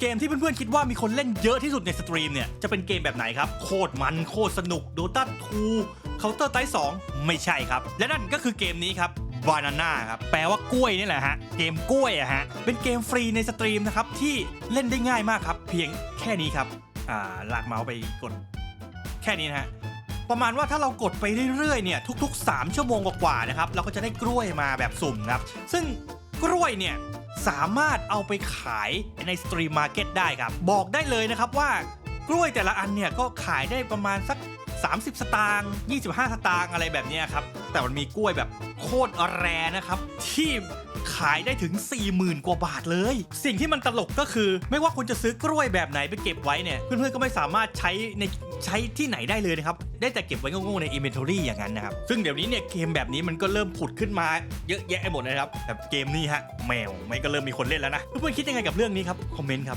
เกมที่เพื่อนๆคิดว่ามีคนเล่นเยอะที่สุดในสตรีมเนี่ย จะเป็นเกมแบบไหนครับ โคตรมันโคตรสนุก Dota 2 Counter Strike 2ไม่ใช่ครับ และนั่นก็คือเกมนี้ครับ Banana ครับแปลว่ากล้วยนี่แหละฮะ เกมกล้วยอะฮะ เป็นเกมฟรีในสตรีมนะครับ ที่เล่นได้ง่ายมากครับ เพียงแค่นี้ครับ อ่าลากเมาส์ไปกด แค่นี้นะฮะประมาณว่าถ้าเรากดไปเรื่อยๆเนี่ยทุก ๆ 3 ชั่วโมงกว่าๆนะครับเราก็จะได้กล้วยมาแบบสุ่มครับ ซึ่งกล้วยเนี่ย สามารถเอาไปขายในสตรีมมาร์เก็ตได้ครับ บอกได้เลยนะครับว่ากล้วยแต่ละอันเนี่ยก็ขายได้ประมาณสัก 30 สตางค์ 25 สตางค์อะไรแบบนี้ครับ แต่มันมีกล้วยแบบโคตรแรนะครับ ที่ขายได้ถึง 40,000 กว่าบาทเลย สิ่งที่มันตลกก็คือ ไม่ว่าคุณจะซื้อกล้วยแบบไหนไปเก็บไว้เนี่ย เพื่อนๆก็ไม่สามารถใช้ในใช้ที่ไหนได้เลยนะครับ ได้แต่เก็บไว้โง่ๆใน inventory อย่างนั้นนะครับ ซึ่งเดี๋ยวนี้เนี่ยเกมแบบนี้มันก็เริ่มผุดขึ้นมาเยอะแยะไปหมดนะครับแบบเกมนี้ฮะแมวไม่ก็เริ่มมีคนเล่นแล้วนะเพื่อนๆคิดยังไงกับเรื่องนี้ครับคอมเมนต์ครับ